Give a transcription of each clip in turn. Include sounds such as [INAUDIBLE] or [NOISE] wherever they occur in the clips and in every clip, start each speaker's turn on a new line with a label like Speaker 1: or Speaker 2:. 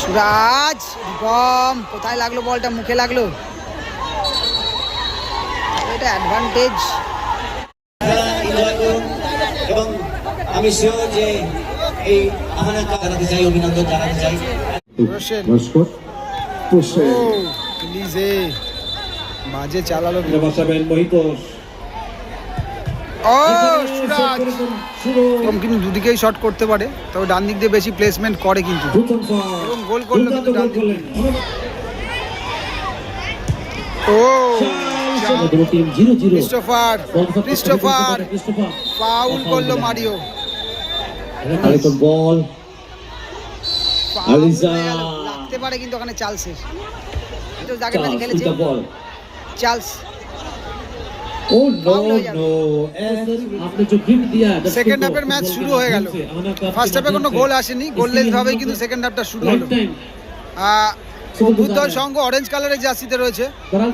Speaker 1: সুরাজ গম কোথায় লাগল বলটা? মুখে লাগল? এটা অ্যাডভান্টেজ
Speaker 2: এবং আমি শিওর যে এই আহ্বানটা জানাতে চাই অভিনন্দন জানাতে চাই।
Speaker 1: বাজে চালালো
Speaker 3: বসাবেন মহিতোষ
Speaker 1: কিন্তু দুদিকেই শট করতে পারে। তবে ডান দিক দিয়ে বেশি প্লেসমেন্ট করে কিন্তু। গোল করল কিন্তু ডান দিক ও ক্রিস্টোফার ক্রিস্টোফার ফাউল করল মারিও।
Speaker 3: আরেকটা বল। আলিজা।
Speaker 1: লাগতে পারে কিন্তু ওখানে চার্লসের। তো
Speaker 3: চার্লস
Speaker 1: খেলেছে। চার্লস।
Speaker 3: ও নো নো আপনি যে গিফট দিয়া
Speaker 1: সেকেন্ড হাফের ম্যাচ শুরু হয়ে গেল। ফার্স্ট হাফে কোনো গোল আসেনি গোললেস ভাবে কিন্তু সেকেন্ড হাফটা শুরু হলো। বুদ্ধল সংঘ অরেঞ্জ কালারের জার্সিতে রয়েছে।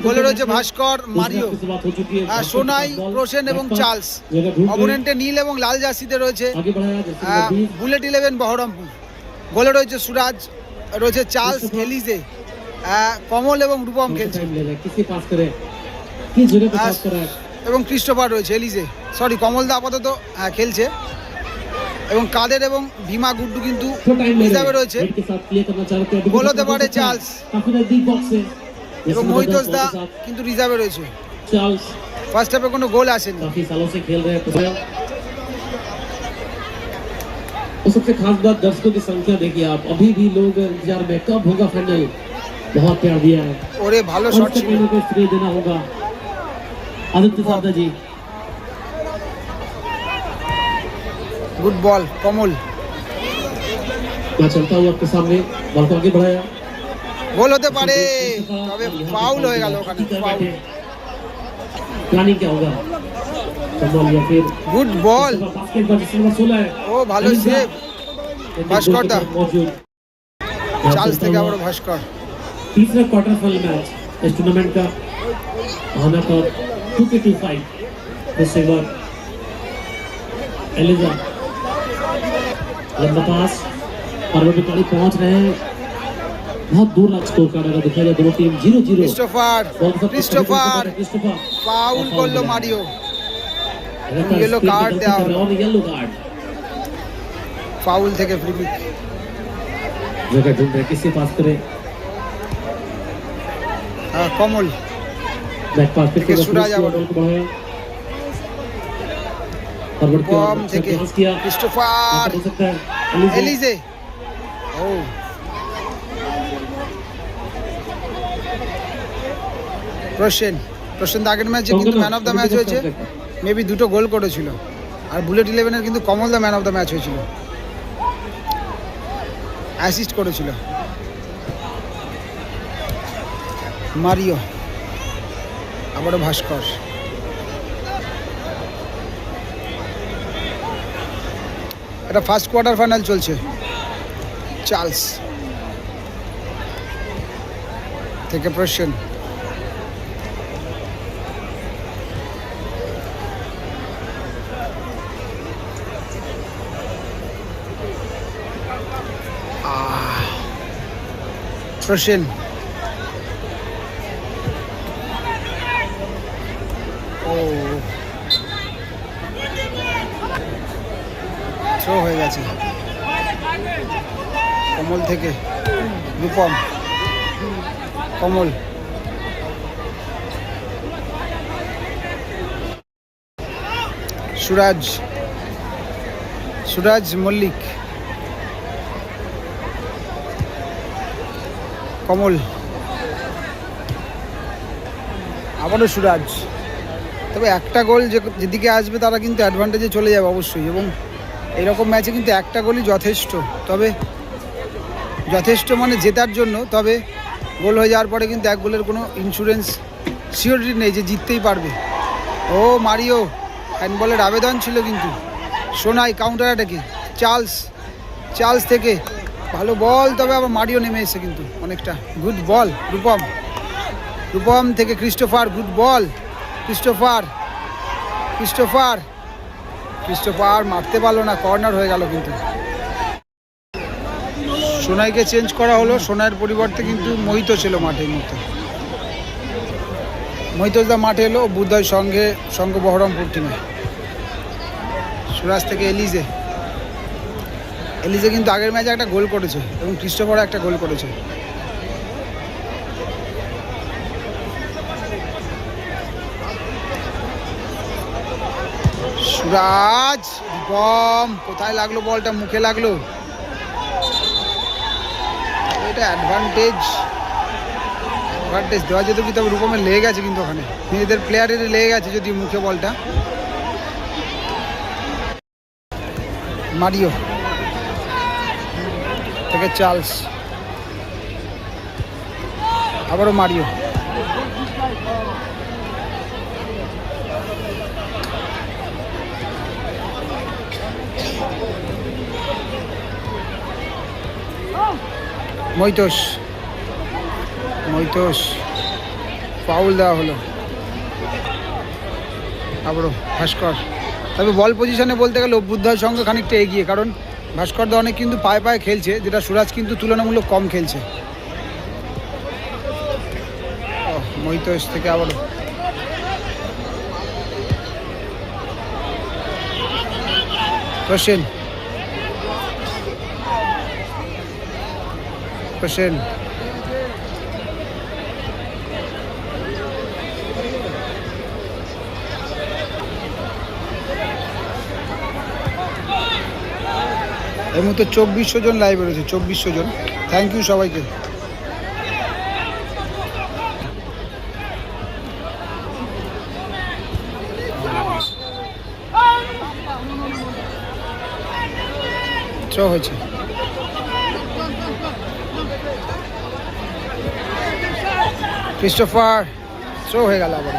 Speaker 1: গোলে রয়েছে ভাস্কর মারিও। সোনাই রোশেন এবং চার্লস। অপোনেন্টে নীল এবং লাল জার্সিতে রয়েছে। Bullet eleven Baharampur. গোলে রয়েছে সুরাজ রয়েছে চার্লস এলিজে কমল এবং রূপম খেলছে।
Speaker 3: टाइम ले रहा है किसके पास करे किस जगह पे
Speaker 1: हाँ।
Speaker 3: पास कर रहा है
Speaker 1: এবং ক্রিস্টোফার রয়েছে এলিজে সরি কমলদা আপাতত হ্যাঁ, খেলছে এবং কাদের এবং ভীমা গুড্ডু কিন্তু
Speaker 3: तो टाइम ले
Speaker 1: হিসাবে
Speaker 3: रहा है
Speaker 1: রয়েছে
Speaker 3: हेड के साथ क्लियर करना चाह रहे थे
Speaker 1: गोल होते पारे चार्ल्स।
Speaker 3: काफी नजदीक बॉक्स से
Speaker 1: এবং
Speaker 3: जैसे
Speaker 1: মহিতোষ দা
Speaker 3: बॉल के साथ
Speaker 1: কিন্তু রিজার্ভে রয়েছে
Speaker 3: चार्ल्स
Speaker 1: ফার্স্ট হাফে কোনো গোল আসেনি
Speaker 3: काफी सालों से खेल रहे हैं तो और सबसे खास बात दर्शकों की संख्या देखिए आप अभी भी लोग इंतजार में कब होगा फाइनल बहुत प्यार दिया है
Speaker 1: ওরে ভালো
Speaker 3: और
Speaker 1: শট
Speaker 3: इससे
Speaker 1: ছিল
Speaker 3: कहीं ना कहीं श्रेय देना होगा आदित्य सादा जी
Speaker 1: গুড বল কমল
Speaker 3: मैं चलता हूँ आपके सामने बॉल को आगे बढ़ाया
Speaker 1: গোল হতে পারে তবে ফাউল হয়ে গেল ওখানে ফাউল
Speaker 3: प्लानिंग क्या होगा कमल या फिर
Speaker 1: গুড বল
Speaker 3: बास्केट बॉल जिसमें नंबर 16 है
Speaker 1: ও ভালো সেভ भास्कर दा।
Speaker 3: मौजूद
Speaker 1: চার্লস থেকে আবার ভাস্কর
Speaker 3: तीसरा क्वार्टर फाइनल मैच इस टूर्नामेंट का भावना पर टू के टू फाइव रिसीवर एलिजा लंबा पास और वो बिकारी पहुंच रहे हैं बहुत दूर लग स्कोर कार्ड अगर देखा जाए दोनों team zero zero
Speaker 1: Christopher Christopher
Speaker 3: Christopher
Speaker 1: foul করলো মারিও yellow card দেওয়া হলো।
Speaker 3: और येलो कार्ड
Speaker 1: ফাউল থেকে ফ্রি কিক
Speaker 3: जगह ढूंढ रहे हैं, किससे पास करे
Speaker 1: কমল কম? প্রসেন প্রসেন আগের ম্যাচে কিন্তু ম্যান অফ দ্য ম্যাচ হয়েছে। মেবি দুটো গোল করেছিল। আর বুলেট ইলেভেনের কিন্তু Kamal the man of the match হয়েছিল। অ্যাসিস্ট করেছিল। মারিও। আবারও ভাস্কর। এটা ফার্স্ট কোয়ার্টার ফাইনাল চলছে। চার্লস। থেকে প্রসেন প্রসেন ও। হয়ে গেছে। কমল থেকে। রূপম। কমল। সুরাজ। সুরাজ মল্লিক। কমল। আবারও সুরাজ। তবে একটা গোল যে যেদিকে আসবে তারা কিন্তু অ্যাডভান্টেজে চলে যাবে অবশ্যই এবং এরকম ম্যাচে কিন্তু একটা গোলই যথেষ্ট। তবে যথেষ্ট মানে জেতার জন্য, তবে গোল হয়ে যাওয়ার পরে কিন্তু এক গোলের কোনো ইন্স্যুরেন্স সিওরিটি নেই যে জিততেই পারবে। ও মারিও হ্যান্ডবলের আবেদন ছিল কিন্তু। সোনাই কাউন্টার অ্যাটাকে চার্লস চার্লস থেকে। ভালো বল, তবে আবার মারিও নেমে এসে কিন্তু অনেকটা। Good ball Rupam. রূপম থেকে Christopher good ball Christopher Christopher Christopher মারতে পারল না, কর্নার হয়ে গেল কিন্তু। সোনাইকে চেঞ্জ করা হলো, সোনাইয়ের পরিবর্তে কিন্তু মোহিত ছিল মাঠের মধ্যে মহিতদা মাঠে এলো বুদ্ধয় সঙ্গে সঙ্গ বহরমপুর টিমে সুরাজ থেকে এলিজে। এলিজে কিন্তু আগের ম্যাচে একটা গোল করেছে এবং ক্রিস্টোফারও একটা গোল করেছে। সুরাজ বম কোথায় লাগল বলটা? মুখে লাগল? এটা অ্যাডভান্টেজ অ্যাডভান্টেজ দেওয়া যেত কি তবে রূপমের লেগে গেছে কিন্তু ওখানে। নিজেদের প্লেয়ারের লেগে গেছে যদি মুখে বলটা। মারিও। থেকে চার্লস আবারও মারিও। মৈতোষ মৈতোষ পাউল দেওয়া হলো। আবারও ভাস্কর। তবে বল পজিশনে বলতে গেলে অভ্যুদয়ের সঙ্গে খানিকটা এগিয়ে কারণ ভাস্কর দা অনেক কিন্তু পায়ে পায়ে খেলছে যেটা সুরাজ কিন্তু তুলনামূলক কম খেলছে। ওহ, মৈতোষ থেকে আবারও। প্রসেন প্রসেন এই মুহূর্তে চব্বিশশো জন লাইভে রয়েছে চব্বিশশো জন। থ্যাংক ইউ সবাইকে। চ হয়েছে। ক্রিস্টোফার থ্রো হয়ে গেল আবার।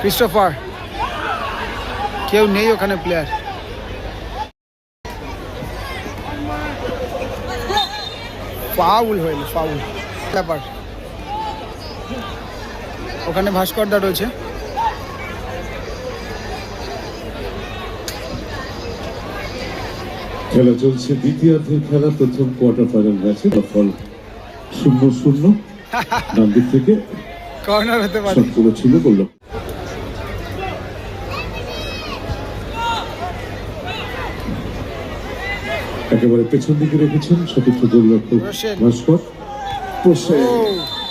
Speaker 1: ক্রিস্টোফার কেউ নেই ওখানে প্লেয়ার ফাউল হইল ফাউল ব্যাপার। ওখানে ভাস্করদা রয়েছে।
Speaker 4: খেলা চলছে। দ্বিতীয়ার্ধের খেলা প্রথম কোয়ার্টার ফাইনাল ম্যাচে ফল শূন্য শূন্য [LAUGHS] ডান দিক থেকে
Speaker 1: কর্নার হতে পারে।
Speaker 4: শট করেছিল বলল একেবারে পেছন দিকে রেখেছেন সতীর্থ গোলরক্ষক। ভাস্কর।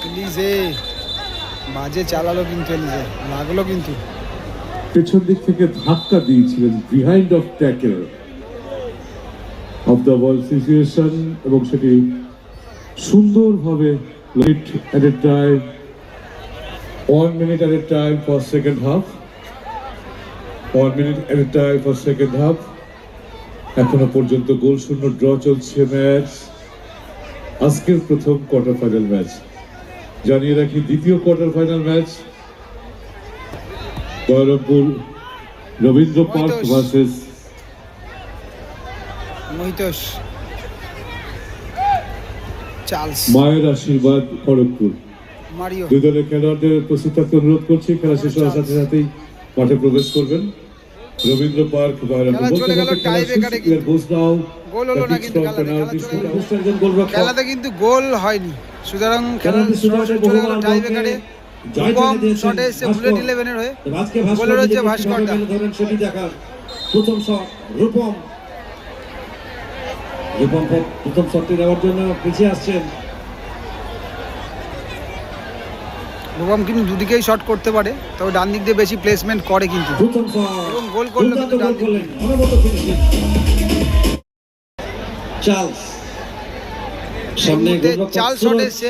Speaker 1: এলিজে চালালো কিন্তু এলিজে লাগল কিন্তু।
Speaker 4: পেছন দিক থেকে ধাক্কা দিয়েছিলেন behind of tackle of the ball situation এবং সেটি সুন্দরভাবে let at a time one minute at a time for second half one minute at a time for second half এখনও পর্যন্ত গোল শূন্য ড্র চলছে ম্যাচ আজকের প্রথম কোয়ার্টার ফাইনাল ম্যাচ জানিয়ে রাখি দ্বিতীয় quarter final match Baharampur Rabindra
Speaker 1: park.
Speaker 4: Versus
Speaker 1: Mohitosh. Charles.
Speaker 4: মায়ের আশীর্বাদ খড়গপুর।
Speaker 1: মারিও।
Speaker 4: দুই দলের খেলোয়াড়দের প্রস্তুত থাকতে অনুরোধ করছি খেলা শেষ হওয়ার সাথে সাথেই মাঠে প্রবেশ করবেন। রবীন্দ্র পার্ক
Speaker 1: খেলাতে, কিন্তু গোল হয়নি। সুতরাং শটে এসছে বুলেট ইলেভেনের হয়ে গোলে রয়েছে ভাস্কর
Speaker 4: প্রথম শট রূপম। প্রথম শটটি নেওয়ার জন্য পিছিয়ে আসছেন।
Speaker 1: রূপম কিন্তু দুদিকেই শট করতে পারে তবে ডান দিক দিয়ে বেশি প্লেসমেন্ট করে কিন্তু। এবং গোল করল কিন্তু ডান দিক। চাল শট এসছে।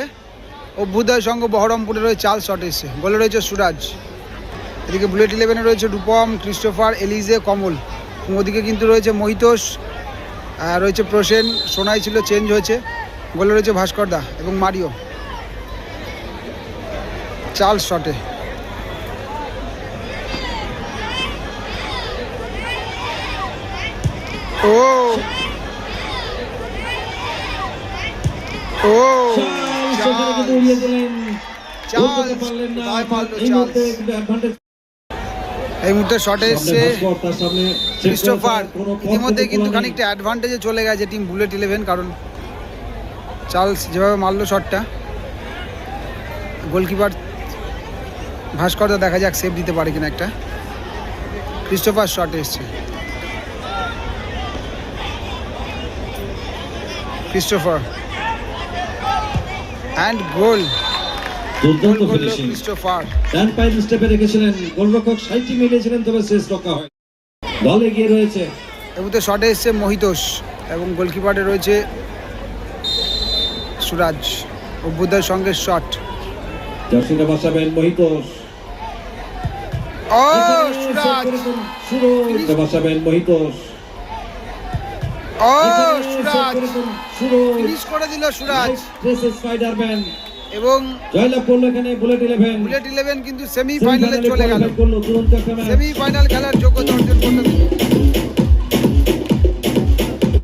Speaker 1: অভ্যুদয় সঙ্গ বহরমপুরে রয়েছে চাল শট এসছে। গোলে রয়েছে সুরাজ। এদিকে বুলেট ইলেভেনে রয়েছে রূপম ক্রিস্টোফার এলিজে কমল। ওদিকে কিন্তু রয়েছে মহিতোষ। রয়েছে প্রসেন সোনাই ছিল চেঞ্জ হয়েছে। গোলে রয়েছে ভাস্করদা এবং মারিও। চাল শটে। ও। ও।
Speaker 4: চার্লস
Speaker 1: চার্লস
Speaker 4: এই মুহূর্তে
Speaker 1: চার্লস শটে এসছে।
Speaker 5: ভাস্কর,
Speaker 1: ক্রিস্টোফার ইতিমধ্যে কিন্তু খানিকটা অ্যাডভান্টেজে চলে গেছে টিম বুলেট ইলেভেন কারণ চার্লস যেভাবে মারলো শটটা গোলকিপার ভাস্করদা দেখা যাক সেভ দিতে পারে কিনা একটা। ক্রিস্টোফার শট এসছে। ক্রিস্টোফার অ্যান্ড গোল
Speaker 5: দুর্দান্ত ফিনিশিং
Speaker 1: ক্রিস্টোফার।
Speaker 5: ডান পায়ের স্টেপে রেখেছিলেন গোলরক্ষক সাইটি মিলিয়েছিলেন তবে শেষ রক্ষা হয়। দল এগিয়ে রয়েছে।
Speaker 1: মুহূর্তে শটে এসছে মহিতোষ এবং গোলকিপারে রয়েছে সুরাজ। অভ্যুদয়ের সঙ্গে শট
Speaker 5: জার্সিটা বসাবেন মহিতোষ।
Speaker 1: ও সুরাজ!
Speaker 5: সুরজ বসাবেন মহিতোষ।
Speaker 1: ও সুরাজ!
Speaker 5: সুরজ
Speaker 1: ফিনিশ করে দিল সুরাজ।
Speaker 5: স্পাইডারম্যান
Speaker 1: এবং
Speaker 5: জয়লাভ করল এখানে বুলেট ইলেভেন
Speaker 1: বুলেট ইলেভেন কিন্তু সেমিফাইনালে চলে গেল।
Speaker 5: করল তুরন্ত একটা ম্যাচ
Speaker 1: সেমি ফাইনাল খেলার যোগ্যতা অর্জন করতে